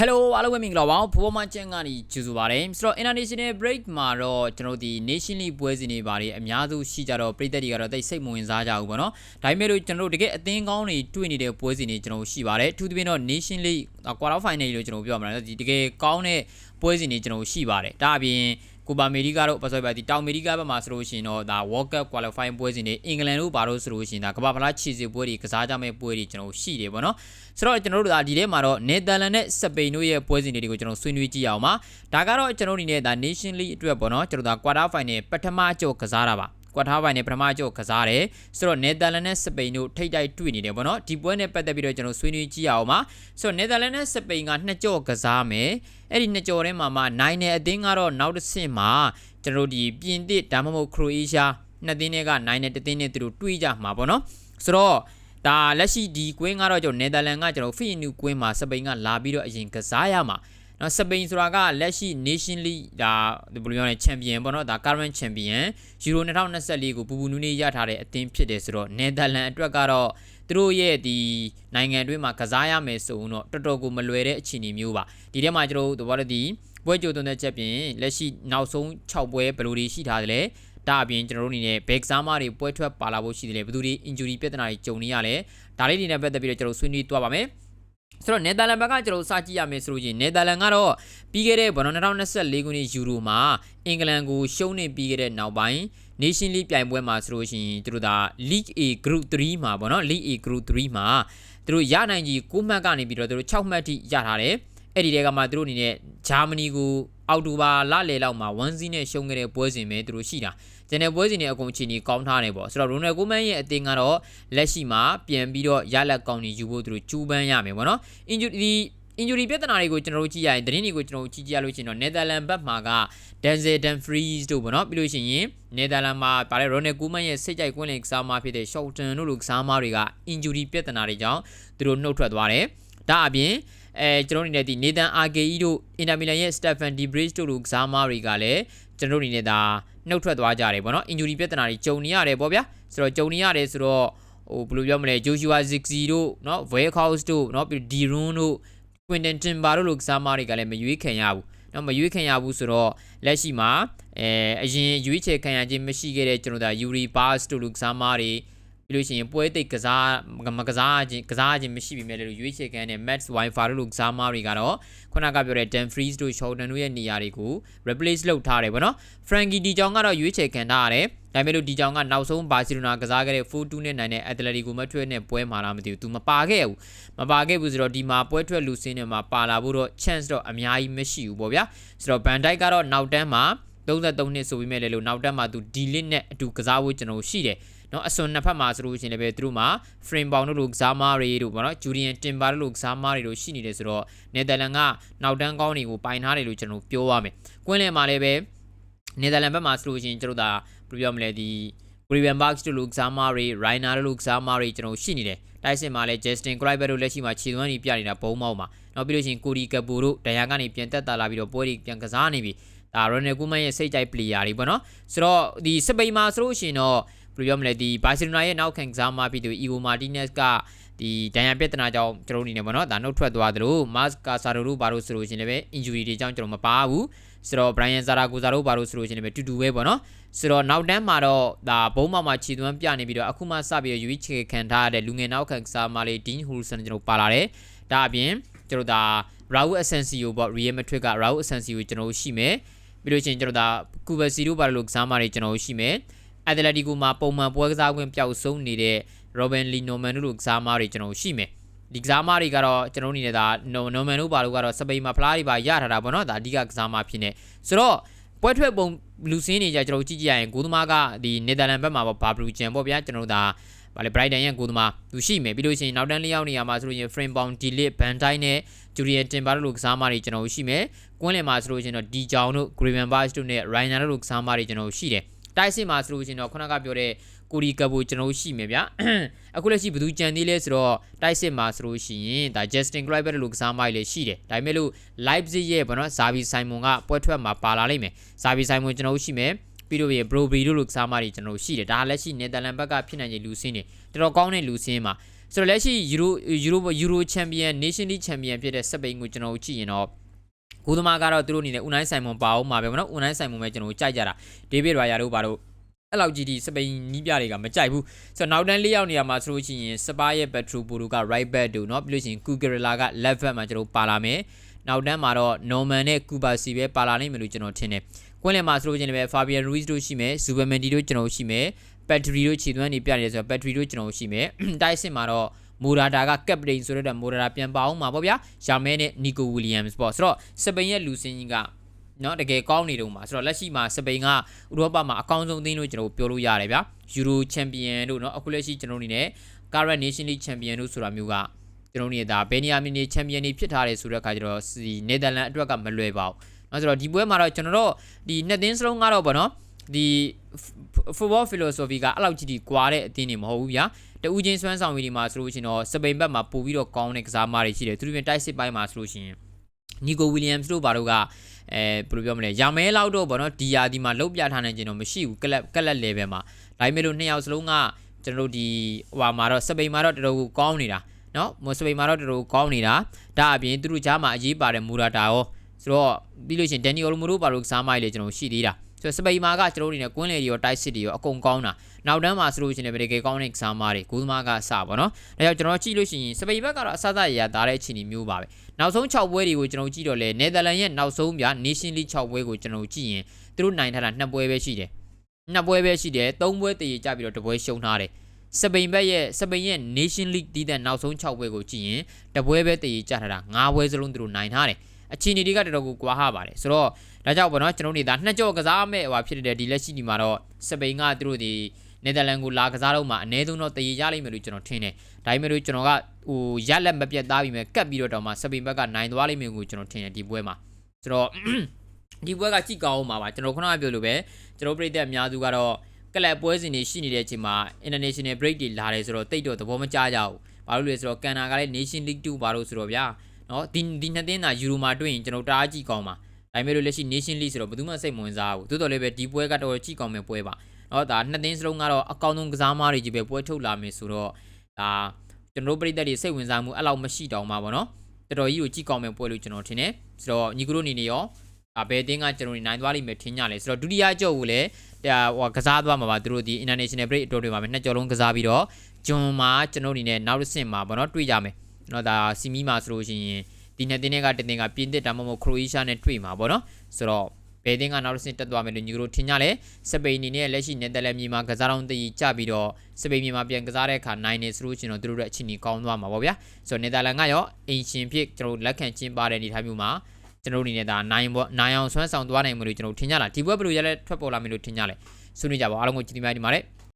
Hello အားလုံးပဲမင်္ဂလာပါဖိုးပေါ်မချန်ကနေကြိုဆိုပါရစေဆိုတော့ International Break မှာတော့ကျွန်တော်ဒီ Nation League ပွဲစဉ်တွေပါတယ်အများစုရှိကြတော့ပြည်သက်တွေကတော့တိတ်စိတ်မဝင်စားကြဘူးပေါ့နော်ဒါပေမဲ့လို့ကျွန်တော်တို့တကယ်အသင်းကောင်းတွေတွေ့နေတဲ့ပွဲစဉ်တွေကျွန်တော်ရှိပါတယ်အထူးသဖြင့်တော့ Nation League Quarter Final လို့ကျွန်တော်ပြောရမှာနော်ဒီတကယ်ကောင်းတဲ့ပွဲစဉ်တွေကျွန်တော်ရှိပါတယ်ဒါအပြင် ကိုပါအမေရိကတို့ပတ်သက်ပါဒီတောင်အမေရိကဘက်မှာဆိုလို့ရှိရင်တော့ဒါ World Cup Qualifying ပွဲစဉ်တွေအင်္ဂလန်တို့ဘာလို့ဆိုလို့ရှိရင်ဒါကမ္ဘာဖလားခြေစစ်ပွဲတွေကစားကြမဲ့ပွဲတွေကျွန်တော်ရှိတယ်ပေါ့နော်ဆိုတော့ကျွန်တော်တို့ဒါဒီထဲမှာတော့နယ်သာလန်နဲ့စပိန်တို့ရဲ့ပွဲစဉ်တွေကိုကျွန်တော်ဆွေးနွေးကြည့်အောင်ပါဒါကတော့ကျွန်တော်အနေနဲ့ဒါ Nation League အတွက်ပေါ့နော်ကျွန်တော်ဒါ Quarter Final ပထမအကျော်ကစားတာပါ ကွာထားပိုင်းနဲ့ပထမအကျော်ကစားတယ်ဆိုတော့နယ်သာလန်နဲ့စပိန်တို့ထိတ်တိုက်တွေ့နေတယ်ပေါ့နော်ဒီပွဲနဲ့ပတ်သက်ပြီးတော့ကျွန်တော်ဆွေးနွေးကြည့်အောင်ပါဆိုတော့နယ်သာလန်နဲ့စပိန်ကနှစ်ကျော်ကစားမယ်အဲ့ဒီနှစ်ကျော်ထဲမှာမှနိုင်တဲ့အသင်းကတော့နောက်တစ်ဆင့်မှာကျွန်တော်ဒီပြင်သစ်ဒါမှမဟုတ်ခရိုအေးရှားနှစ်သင်းတွေကနိုင်တဲ့တစ်သင်းနဲ့သူတို့တွေ့ကြမှာပေါ့နော်ဆိုတော့ဒါလက်ရှိဒီကွင်းကတော့ကျွန်တော်နယ်သာလန်ကကျွန်တော်ဖီနူကွင်းမှာစပိန်ကလာပြီးတော့အရင်ကစားရမှာ နော်စပိန်ဆိုတာကလက်ရှိ Nation League ဒါဘယ်လိုပြောလဲချန်ပီယံပေါ့နော်ဒါ current champion Euro 2024ကိုပူပူနူးနူးရထားတဲ့အသင်းဖြစ်တယ်ဆိုတော့နယ်သာလန်အတွက်ကတော့သူတို့ရဲ့ဒီနိုင်ငံတွင်းမှာကစားရမယ်ဆိုရင်တော့တော်တော်ကိုမလွယ်တဲ့အခြေအနေမျိုးပါဒီထဲမှာကျွန်တော်တို့ဘာလို့ဒီပွဲကြိုသွင်းတဲ့ချက်ပြင်လက်ရှိနောက်ဆုံး6ပွဲဘယ်လိုတွေရှိထားသလဲဒါအပြင်ကျွန်တော်တို့အနေနဲ့ဘက်စားမတွေပွဲထွက်ပါလာဖို့ရှိတယ်လေဘယ်သူတွေ injury ပြဿနာတွေကြုံနေရလဲဒါလေးတွေနဲ့ပတ်သက်ပြီးတော့ကျွန်တော်ဆွေးနွေးသွားပါမယ် ဆိုတော့နယ်သာလန်ဘက်ကကျွန်တော်စကြည့်ရမယ်ဆိုလို့ချင်းနယ်သာလန်ကတော့ပြီးခဲ့တဲ့ဘောနော်2024ခုနှစ်ယူရိုမှာအင်္ဂလန်ကိုရှုံးနေပြီးခဲ့တဲ့နောက်ပိုင်း Nation League ပြိုင်ပွဲမှာဆိုလို့ရှိရင်သူတို့ဒါ League A Group 3မှာပေါ့နော် League A Group 3မှာသူတို့ရနိုင်ကြီး9မှတ်ကနေပြီးတော့သူတို့6မှတ်ထိရထားတယ်အဲ့ဒီတဲကမှသူတို့အနေနဲ့ဂျာမနီကို အောက်တိုဘာလလယ်လောက်မှာ1-0နဲ့ရှုံးခဲ့တဲ့ပွဲစဉ်ပဲသူတို့ရှိတာကျန်တဲ့ပွဲစဉ်တွေအကုန်ချီနီကောင်းထားတယ်ပေါ့ဆိုတော့ရိုနယ်ကိုမန်ရဲ့အသင်းကတော့လက်ရှိမှာပြန်ပြီးတော့ရလက်ကောင်းနေယူဖို့သူတို့ကြိုးပမ်းရမယ်ပေါ့နော် injury injury ပြဿနာတွေကိုကျွန်တော်တို့ကြည့်ရရင်သတင်းတွေကိုကျွန်တော်တို့ကြည့်ကြရလို့ရှိရင်တော့ Netherlands ဘက်မှာက Denzel Dumfries တို့ပေါ့နော်ပြီးလို့ရှိရင် Netherlands မှာပါတဲ့ Ronald Koeman ရဲ့စိတ်ကြိုက်ကွင်းလင်ကစားမဖြစ်တဲ့ Shoughton တို့လိုကစားမတွေက injury ပြဿနာတွေကြောင့်သူတို့နှုတ်ထွက်သွားတယ်ဒါအပြင် အဲကျွန်တော်အနေနဲ့ဒီ Nathan Ake တို့ Inter Milan ရဲ့ Stefan De Vrij တို့လိုကစားမတွေကလည်းကျွန်တော်အနေနဲ့ဒါနှုတ်ထွက်သွားကြတယ်ပေါ့နော် injury ပြဿနာတွေကြုံနေရတယ်ပေါ့ဗျာဆိုတော့ကြုံနေရတယ်ဆိုတော့ဟိုဘယ်လိုပြောမလဲ Joshua Zirkzee တို့เนาะ Weghorst တို့เนาะပြီး Dirun တို့ Quinton Timber တို့လိုကစားမတွေကလည်းမရွေးခံရဘူးเนาะမရွေးခံရဘူးဆိုတော့လက်ရှိမှာအဲအရင်ရွေးချယ်ခံရခြင်းမရှိခဲ့တဲ့ကျွန်တော်တို့ Yuri Pass တို့လိုကစားမတွေ ပြီးလို့ရှိရင်ပွဲတိတ်ကစားမကစားခြင်းကစားခြင်းမရှိပြီမဲ့လို့ရွေးချယ်ခံတဲ့ Max Wi-Fi တို့လိုကစားမတွေကတော့ခုနကပြောတဲ့ Dan Freeze တို့ Sheldon တို့ရဲ့နေရာတွေကို replace လုပ်ထားတယ်ဗောနော် Frankie De Jong ကတော့ရွေးချယ်ခံထားရတယ်ဒါပေမဲ့လို့ဒီကြောင်ကနောက်ဆုံးဘာစီလိုနာကစားခဲ့တဲ့4-2နဲ့နိုင်တဲ့ Atletico Madrid နဲ့ပွဲမှာလားမသိဘူး။ तू မပါခဲ့ဘူး။မပါခဲ့ဘူးဆိုတော့ဒီမှာပွဲထွက်လူစင်းတွေမှာပါလာဖို့တော့ chance တော့အများကြီးမရှိဘူးပေါ့ဗျာ။ဆိုတော့ Van Dijk ကတော့နောက်တန်းမှာ33နှစ်ဆိုပြီးမဲ့လေလို့နောက်တက်မှာသူဒီလစ်နဲ့အတူကစားဖို့ကျွန်တော်ရှိတယ် เนาะအစွန်နှစ်ဖက်မှာဆိုလို့ရှိရင်လည်းပဲသူတို့မှာ frame bound တို့လိုကစားမားတွေတို့ပေါ့နော် Julian Timber တို့လိုကစားမားတွေတို့ရှိနေတယ်ဆိုတော့ Netherlands ကနောက်တန်းကောင်းတွေကိုပိုင်ထားတယ်လို့ကျွန်တော်ပြောရမယ်ကွင်းလယ်မှာလည်းပဲ Netherlands ဘက်မှာဆိုလို့ရှိရင်ကျွန်တော်ဒါဘယ်လိုပြောမလဲဒီ Griven Bucks တို့လိုကစားမားတွေ Reiner တို့လိုကစားမားတွေကျွန်တော်ရှိနေတယ်တိုက်စစ်မှာလည်း Justin Kluivert တို့လက်ရှိမှာခြေသွမ်းကြီးပြနေတာဘုံမောက်မှာနောက်ပြီးလို့ရှိရင် Cody Gakpo တို့ဒဏ်ရာကနေပြန်တက်တာလာပြီးတော့ပွဲတွေပြန်ကစားနေပြီဒါရိုနယ်ကူမန်ရဲ့စိတ်ကြိုက် player တွေပေါ့နော်ဆိုတော့ဒီစပိန်မှာဆိုလို့ရှိရင်တော့ ဘယ်လိုပြောမလဲဒီဘာစီလိုနာရဲ့နောက်ခံကစားမဖြစ်သူအီဂိုမာတီနက်စ်ကဒီဒဏ်ရာပြဿနာကြောင့်ကျွန်တော်အနေနဲ့ပေါ့နော်ဒါနှုတ်ထွက်သွားသလိုမတ်ကာဆာရိုတို့ဘာလို့ဆိုလို့ရှိရင်လည်း injury တွေကြောင့်ကျွန်တော်မပါဘူးဆိုတော့ Brian Zaragoza တို့ဘာလို့ဆိုလို့ရှိရင်လည်းတူတူပဲပေါ့နော်ဆိုတော့နောက်တန်းမှာတော့ဒါဘုံမောက်မှာခြေသွမ်းပြနေပြီးတော့အခုမှစပြီးရွေးချယ်ခံထားရတဲ့လူငယ်နောက်ခံကစားမလေး Dean Hulson ကျွန်တော်ပါလာတယ်ဒါအပြင်ကျွန်တော်ဒါ Raul Asensio ပေါ့ Real Madrid က Raul Asensio ကျွန်တော်ရှိမယ်ပြီးလို့ရှိရင်ကျွန်တော်ဒါကူဘစီတို့ဘာလို့ကစားမတွေကျွန်တော်ရှိမယ် အက်တလက်တီကိုမှာပုံမှန်ပွဲကစားခွင့်ပျောက်ဆုံးနေတဲ့ Robin Lee Norman တို့လိုကစားမတွေကျွန်တော်ရှိမယ်ဒီကစားမတွေကတော့ကျွန်တော်အနေနဲ့ဒါ Norman တို့ဘာလို့ကတော့စပိန်မှာဖလားတွေပါရထားတာပေါ့နော်ဒါအဓိကကစားမဖြစ်နေဆိုတော့ပွဲထွက်ပုံလူစင်းနေကြကျွန်တော်ကြည့်ကြည့်ရရင်ဂိုးသမားကဒီနယ်သာလန်ဘက်မှာပေါ့ဘာဘလူဂျန်ပေါ့ဗျာကျွန်တော်ဒါဗာလေ Brighton ရဲ့ဂိုးသမားသူရှိမယ်ပြီးလို့ရှိရင်နောက်တန်းလေးယောက်နေရာမှာဆိုလို့ရင် Frame Bound Delete Van Dijk နဲ့ Julian Timber တို့လိုကစားမတွေကျွန်တော်ရှိမယ်ကွင်းလင်မှာဆိုလို့ရှိရင်တော့ D ကြောင်တို့ Graven Bash တို့နဲ့ Ryan တို့လိုကစားမတွေကျွန်တော်ရှိတယ် တိုက်စစ်မှာဆိုလို့ရှိရင်တော့ခုနကပြောတဲ့ကိုရီကပ်ကိုကျွန်တော်ရှိမယ်ဗျအခုလက်ရှိဘယ်သူကြံသေးလဲဆိုတော့တိုက်စစ်မှာဆိုလို့ရှိရင်ဒါ Justin Kluivert လို့ကစားမလေးရှိတယ်ဒါပေမဲ့လို့ Leipzig ရဲ့ဘောနော်ဇာဗီဆိုင်မွန်ကပွဲထွက်မှာပါလာလိမ့်မယ်ဇာဗီဆိုင်မွန်ကျွန်တော်ရှိမယ်ပြီးတော့ပြီး Broby တို့လိုကစားမတွေကျွန်တော်ရှိတယ်ဒါလက်ရှိ Netherlands ဘက်ကဖြစ်နိုင်တဲ့လူစင်းတွေတော်တော်ကောင်းတဲ့လူစင်းမှာဆိုတော့လက်ရှိယူရိုယူရိုယူရိုချန်ပီယံ Nation League ချန်ပီယံဖြစ်တဲ့စပိန်ကိုကျွန်တော်တို့ကြည့်ရင်တော့ ဂိုးသမားကတော့သူတို့အနေနဲ့ဦးနိုင်ဆိုင်မွန်ပါအောင်မှာပဲဗောနော်ဦးနိုင်ဆိုင်မွန်ပဲကျွန်တော်တို့ကြိုက်ကြတာဒေးဗစ်ရာယာတို့ဘာတို့အဲ့လောက်ကြီးဒီစပိန်နီးပြတွေကမကြိုက်ဘူးဆိုတော့နောက်တန်း၄ယောက်နေရာမှာဆိုလို့ရှိရင်စပါးရဲ့ Petro Poro က right back တို့เนาะပြီးလို့ရှိရင် Kugarela က left back မှာကျွန်တော်တို့ပါလာမယ်နောက်တန်းမှာတော့ Norman နဲ့ Kubasi ပဲပါလာနိုင်မယ်လို့ကျွန်တော်ထင်တယ်ကွင်းလယ်မှာဆိုလို့ရှိရင်လည်း Fabian Ruiz တို့ရှိမယ် Zubimendi တို့ကျွန်တော်တို့ရှိမယ် Battery တို့ခြေသွမ်းနေပြနေတယ်ဆိုတော့ Battery တို့ကျွန်တော်တို့ရှိမယ်တိုက်စစ်မှာတော့ မိုရာတာကကပ်ပတိန်ဆိုတော့မိုရာတာပြန်ပါအောင်မှာပေါ့ဗျာယာမဲနဲ့နီကိုဝီလီယမ်စ်ပေါ့ဆိုတော့စပိန်ရဲ့လူစင်းကြီးကနော်တကယ်ကောင်းနေတော့မှာဆိုတော့လက်ရှိမှာစပိန်ကဥရောပမှာအကောင်းဆုံးအသင်းလို့ကျွန်တော်ပြောလို့ရတယ်ဗျာယူရိုချန်ပီယံတို့နော်အခုလက်ရှိကျွန်တော်အနေနဲ့ current nation league champion တို့ဆိုတာမျိုးကကျွန်တော်နေတာဘယ်နေရာမီနေချန်ပီယံတွေဖြစ်ထားတယ်ဆိုတဲ့အခါကျတော့ဒီနယ်သာလန်အတွက်ကမလွယ်ပါဘူး။အဲဆိုတော့ဒီပွဲမှာတော့ကျွန်တော်တို့ဒီနှစ်သင်းစလုံးကတော့ဗောနော် ဒီ football philosophy ကအဲ့လောက်ကြီးဒီကွာတဲ့အသင်းတွေမဟုတ်ဘူးဗျာ။တူးချင်းစွမ်းဆောင်ရည်ဒီမှာဆိုလို့ရှိရင်တော့စပိန်ဘက်မှာပို့ပြီးတော့ကောင်းတဲ့ကစားသမားတွေရှိတယ်။သူတို့ပြင်တိုက်စစ်ပိုင်းမှာဆိုလို့ရှိရင်နီကိုဝီလီယမ်စ်တို့ဘာတို့ကအဲဘယ်လိုပြောမလဲရာမဲလောက်တော့ဗောနော်ဒီယာဒီမှာလုတ်ပြထားနိုင်ခြင်းတော့မရှိဘူးကလပ်ကလပ် level မှာဒါပေမဲ့လို့နှစ်ယောက်စလုံးကကျွန်တော်တို့ဒီဟိုမှာတော့စပိန်မှာတော့တော်တော်ကောင်းနေတာနော်မစပိန်မှာတော့တော်တော်ကောင်းနေတာဒါအပြင်သူတို့ကြားမှာအရေးပါတဲ့မူရာတာရောဆိုတော့ပြီးလို့ရှိရင်ဒန်နီယိုလိုမိုရိုဘာလို့ကစားမိုက်လေကျွန်တော်ရှိသေးတာ ဆိုတော့စပိန်မှာကကျွန်တော်တို့အနေနဲ့ကွင်းလေတွေရောတိုက်စစ်တွေရောအကုန်ကောင်းတာနောက်တန်းမှာဆိုလို့ရှိရင်လည်းဗေကေကောင်းတဲ့ကစားမားတွေဂိုးသမားကစပါတော့ဒါကြောင့်ကျွန်တော်ကြည့်လို့ရှိရင်စပိန်ဘက်ကတော့အဆအဆရရသားတဲ့အခြေအနေမျိုးပါပဲနောက်ဆုံး6ပွဲတွေကိုကျွန်တော်ကြည့်တော့လေနယ်သာလန်ရဲ့နောက်ဆုံးပြ Nation League 6ပွဲကိုကျွန်တော်ကြည့်ရင်သူတို့နိုင်ထားတာ2ပွဲပဲရှိတယ်2ပွဲပဲရှိတယ်3ပွဲတည်ကြပြီးတော့တပွဲရှုံးထားတယ်စပိန်ဘက်ရဲ့စပိန်ရဲ့ Nation League တည်တဲ့နောက်ဆုံး6ပွဲကိုကြည့်ရင်တပွဲပဲတည်ကြထားတာ9ပွဲစလုံးသူတို့နိုင်ထားတယ်အခြေအနေတွေကတော်တော်ကိုကွာဟပါတယ်ဆိုတော့ ဒါကြောင့်ပေါ့နော်ကျွန်တော်တို့ဒါနှစ်ကြော့ကစားမဲ့ဟိုဖြစ်တဲ့ဒီလက်ရှိဒီမှာတော့စပိန်ကသူတို့ဒီနယ်သာလန်ကိုလာကစားတော့မှအနည်းဆုံးတော့တည်ရလိမ့်မယ်လို့ကျွန်တော်ထင်တယ်ဒါပေမဲ့လို့ကျွန်တော်ကဟိုရက်လက်မပြတ်သားပြီးမဲ့ကတ်ပြီးတော့တော့မှစပိန်ဘက်ကနိုင်သွားလိမ့်မယ်ကိုကျွန်တော်ထင်တယ်ဒီပွဲမှာဆိုတော့ဒီပွဲကကြည့်ကောင်းအောင်ပါပါကျွန်တော်ခုနကပြောလို့ပဲကျွန်တော်ပြည်သက်အများစုကတော့ကလပ်ပွဲစဉ်တွေရှိနေတဲ့အချိန်မှာ international break တွေလာတယ်ဆိုတော့တိတ်တော့သဘောမကျကြဘူးဘာလို့လဲဆိုတော့ကန်နာကလည်း nation league 2ဘာလို့ဆိုတော့ဗျာနော်ဒီဒီနှစ်သင်းသာယူရိုမှာတွေ့ရင်ကျွန်တော်တအားကြည့်ကောင်းပါ ဒါပေမဲ့လို့လက်ရှိ nation league ဆိုတော့ဘယ်သူမှစိတ်မဝင်စားဘူးသို့တော်လည်းပဲဒီပွဲကတော့ကြည့်ကောင်းမယ်ပွဲပါနော်ဒါနှစ်သင်းစလုံးကတော့အကောင်းဆုံးကစားသမားတွေကြီးပဲပွဲထုတ်လာမယ်ဆိုတော့ဒါကျွန်တော်တို့ပြည်သက်တွေစိတ်ဝင်စားမှုအဲ့လောက်မရှိတောင်ပါဗောနော်တော်တော်ကြီးကိုကြည့်ကောင်းမယ်ပွဲလို့ကျွန်တော်ထင်တယ်ဆိုတော့ညီကတို့အနေနဲ့ရောဒါဘယ်တင်းကကျွန်တော်တို့နိုင်သွားလိမ့်မယ်ထင်ကြလဲဆိုတော့ဒုတိယကြော့ကိုလည်းဟိုကစားသွားမှာပါသူတို့ဒီ international break အတော်တွေမှာပဲနှစ်ကြော်လုံးကစားပြီးတော့ဂျွန်မှာကျွန်တော်အနေနဲ့နောက်တစ်ဆင့်မှာဗောနော်တွေ့ကြမယ်နော်ဒါစီမီမှာဆိုလို့ရှိရင် ဒီနှစ်တင်းတွေကတတင်းကပြင်းသစ်ဒါမှမဟုတ်ခရိုအေးရှားနဲ့တွေ့မှာဗောနော်ဆိုတော့ဘယ်တင်းကနောက်တစ်ဆင့်တက်သွားမယ်လို့ညီတို့ထင်ကြလဲစပိန်အနေနဲ့လက်ရှိနယ်သာလန်မြေမှာကစားတော်တည်ကြပြီးတော့စပိန်မြေမှာပြန်ကစားတဲ့အခါနိုင်နေဆိုလို့ရှင်တော့သူတို့ရဲ့အချင်းကြီးကောင်းသွားမှာဗောဗျာဆိုတော့နယ်သာလန်ကရောအင်ရှင်ဖြစ်ကျွန်တော်လက်ခံကျင်းပတဲ့အနေအထားမျိုးမှာကျွန်တော်အနေနဲ့ဒါနိုင်ပေါ့နိုင်အောင်ဆွမ်းဆောင်သွားနိုင်မလို့ကျွန်တော်ထင်ကြလားဒီဘွဲဘယ်လိုရလဲထွက်ပေါ်လာမယ်လို့ထင်ကြလဲဆွေးနွေးကြပါအားလုံးကိုကြည့်နေကြဒီမှာလေ